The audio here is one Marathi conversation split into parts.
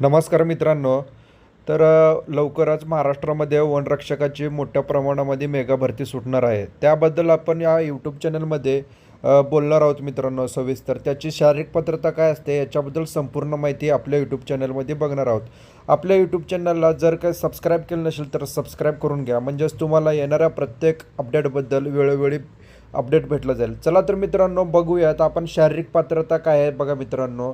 नमस्कार मित्रांनो. तर लवकरच महाराष्ट्रामध्ये वनरक्षकाची मोठ्या प्रमाणामध्ये मेगा भरती सुटणार आहे. त्याबद्दल आपण या यूट्यूब चॅनलमध्ये बोलणार आहोत मित्रांनो सविस्तर. त्याची शारीरिक पात्रता काय असते याच्याबद्दल संपूर्ण माहिती आपल्या यूट्यूब चॅनलमध्ये बघणार आहोत. आपल्या यूट्यूब चॅनलला जर काही सबस्क्राईब केलं नसेल तर सबस्क्राईब करून घ्या. म्हणजेच तुम्हाला येणाऱ्या प्रत्येक अपडेटबद्दल वेळोवेळी अपडेट भेटलं जाईल. चला तर मित्रांनो बघूयात आपण शारीरिक पात्रता काय आहे बघा मित्रांनो.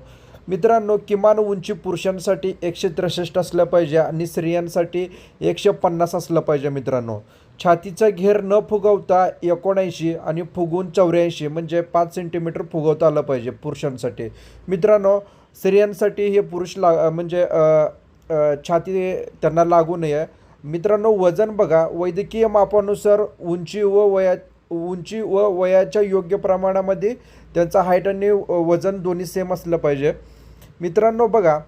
मित्रांनो किमान उंची पुरुषांसाठी एकशे त्रेसष्ट असलं पाहिजे आणि स्त्रियांसाठी एकशे पन्नास असलं पाहिजे मित्रांनो. छातीचा घेर न फुगवता एकोणऐंशी आणि फुगून चौऱ्याऐंशी म्हणजे पाच सेंटीमीटर फुगवता आलं पाहिजे पुरुषांसाठी. मित्रांनो स्त्रियांसाठी हे पुरुष ला म्हणजे छाती त्यांना लागू नये. मित्रांनो वजन बघा. वैद्यकीय मापानुसार उंची व वया उंची व वयाच्या योग्य प्रमाणामध्ये त्यांचा हाईट आणि वजन दोन्ही सेम असलं पाहिजे. मित्रांनो बघा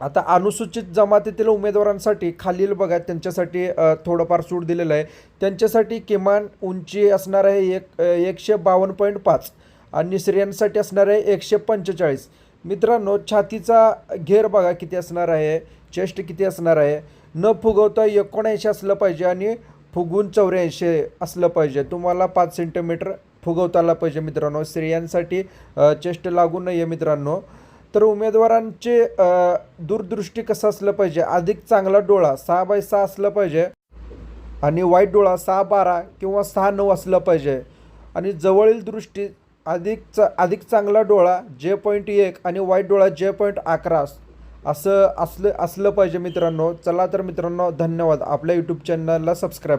आता अनुसूचित जमातीतील उमेदवारांसाठी खालील बघा त्यांच्यासाठी थोडंफार सूट दिलेलं आहे. त्यांच्यासाठी किमान उंची असणार आहे एक एकशे बावन्न पॉईंट पाच आणि स्त्रियांसाठी असणार आहे एकशे पंचेचाळीस. मित्रांनो छातीचा घेर बघा किती असणार आहे चेस्ट किती असणार आहे. न फुगवता एकोणऐंशी असलं पाहिजे आणि फुगून चौऱ्याऐंशी असलं पाहिजे. तुम्हाला पाच सेंटीमीटर फुगवता आला पाहिजे मित्रांनो. स्त्रियांसाठी चेस्ट लागू नये मित्रांनो. तर उमेदवारांचे दूरदृष्टी कसं असलं पाहिजे? अधिक चांगला डोळा सहा बाय सहा असलं पाहिजे आणि वाईट डोळा सहा बारा किंवा सहा नऊ असलं पाहिजे. आणि जवळील दृष्टी अधिक चा अधिक चांगला डोळा जे पॉईंट एक आणि वाईट डोळा जे पॉईंट अकरा असं असलं असलं पाहिजे मित्रांनो. चला तर मित्रांनो धन्यवाद. आपल्या यूट्यूब चॅनलला सबस्क्राईब